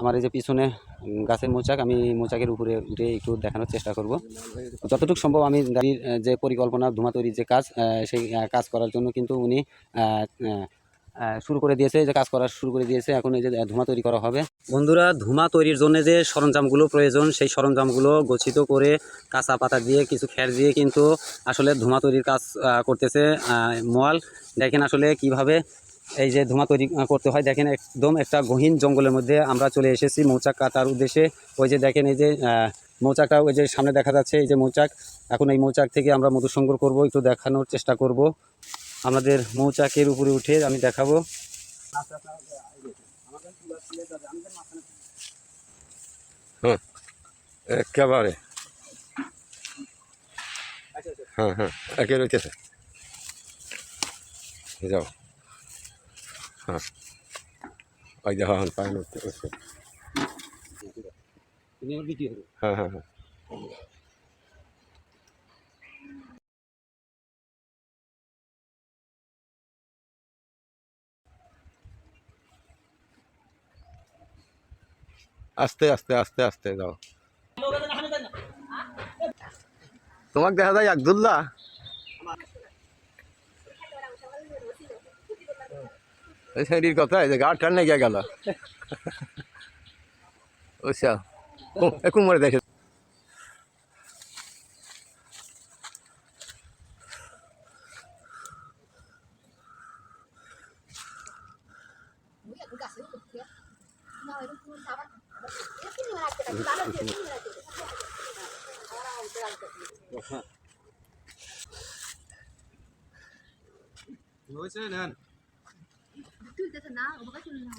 আমার এই যে পিছনে গাছের মোচাক, আমি মোচাকের উপরে উঠে একটু দেখানোর চেষ্টা করব। যতটুকু সম্ভব আমি গাড়ির যে পরিকল্পনা, ধুমা তৈরির যে কাজ সেই কাজ করার জন্য কিন্তু উনি শুরু করে দিয়েছে, যে কাজ করা শুরু করে দিয়েছে। এখন এই যে ধুমা তৈরি করা হবে। বন্ধুরা, ধুমা তৈরির জন্য যে সরঞ্জামগুলো প্রয়োজন, সেই সরঞ্জামগুলো গচ্ছিত করে কাঁচা পাতা দিয়ে, কিছু খ্যার দিয়ে কিন্তু আসলে ধুমা তৈরির কাজ করতেছে মোয়াল। দেখেন আসলে কীভাবে এই যে ধোঁয়া তৈরি করতে হয়। দেখেন একদম একটা গহীন জঙ্গলের মধ্যে আমরা চলে এসেছি মৌচাক কাটার উদ্দেশ্যে। ওই যে দেখেন এই যে মৌচাকটা ওই যে সামনে দেখা যাচ্ছে, এই যে মৌচাক। এখন এই মৌচাক থেকে আমরা মধু সংগ্রহ করব, একটু দেখানোর চেষ্টা করব। আমাদের মৌচাকের উপরে উঠে আমি দেখাবো। একেবারে। হ্যাঁ হ্যাঁ একে রইতেছে। যাও। হ্যাঁ ওই দেখো এখন পায়ে উঠতে উঠছে হ্যাঁ হ্যাঁ হ্যাঁ আস্তে আস্তে আস্তে আস্তে যাও তোমাকে দেখা যায় আব্দুল্লাহ শরীর কথা এই যে গা টান গিয়ে গেল। ওইসা কুমরে দেখে। 둘 다 나, 엄마가 쏘는 나.